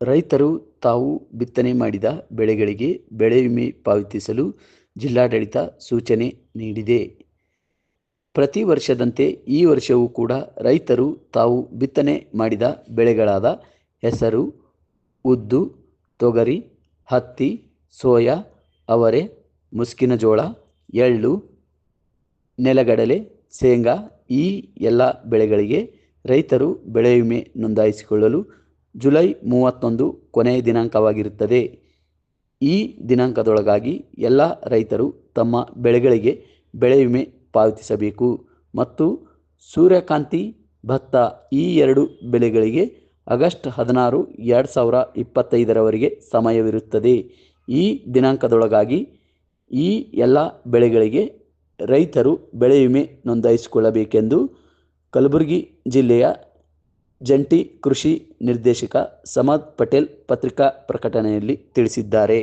ರೈತರು ತಾವು ಬಿತ್ತನೆ ಮಾಡಿದ ಬೆಳೆಗಳಿಗೆ ಬೆಳೆ ವಿಮೆ ಪಾವತಿಸಲು ಜಿಲ್ಲಾಡಳಿತ ಸೂಚನೆ ನೀಡಿದೆ. ಪ್ರತಿ ವರ್ಷದಂತೆ ಈ ವರ್ಷವೂ ಕೂಡ ರೈತರು ತಾವು ಬಿತ್ತನೆ ಮಾಡಿದ ಬೆಳೆಗಳಾದ ಹೆಸರು, ಉದ್ದು, ತೊಗರಿ, ಹತ್ತಿ, ಸೋಯಾ, ಅವರೆ, ಮುಸ್ಕಿನ ಜೋಳ, ಎಳ್ಳು, ನೆಲಗಡಲೆ, ಶೇಂಗಾ ಈ ಎಲ್ಲ ಬೆಳೆಗಳಿಗೆ ರೈತರು ಬೆಳೆ ವಿಮೆ ನೋಂದಾಯಿಸಿಕೊಳ್ಳಲು ಜುಲೈ ಮೂವತ್ತೊಂದು ಕೊನೆಯ ದಿನಾಂಕವಾಗಿರುತ್ತದೆ. ಈ ದಿನಾಂಕದೊಳಗಾಗಿ ಎಲ್ಲ ರೈತರು ತಮ್ಮ ಬೆಳೆಗಳಿಗೆ ಬೆಳೆ ವಿಮೆ ಪಾವತಿಸಬೇಕು ಮತ್ತು ಸೂರ್ಯಕಾಂತಿ, ಭತ್ತ ಈ ಎರಡು ಬೆಳೆಗಳಿಗೆ ಆಗಸ್ಟ್ ಹದಿನಾರು, ಎರಡು ಸಾವಿರ ಇಪ್ಪತ್ತೈದರವರೆಗೆ ಸಮಯವಿರುತ್ತದೆ. ಈ ದಿನಾಂಕದೊಳಗಾಗಿ ಈ ಎಲ್ಲ ಬೆಳೆಗಳಿಗೆ ರೈತರು ಬೆಳೆ ವಿಮೆ ನೋಂದಾಯಿಸಿಕೊಳ್ಳಬೇಕೆಂದು ಕಲಬುರಗಿ ಜಿಲ್ಲೆಯ ಜಂಟಿ ಕೃಷಿ ನಿರ್ದೇಶಕ ಸಮದ್ ಪಟೇಲ್ ಪತ್ರಿಕಾ ಪ್ರಕಟಣೆಯಲ್ಲಿ ತಿಳಿಸಿದ್ದಾರೆ.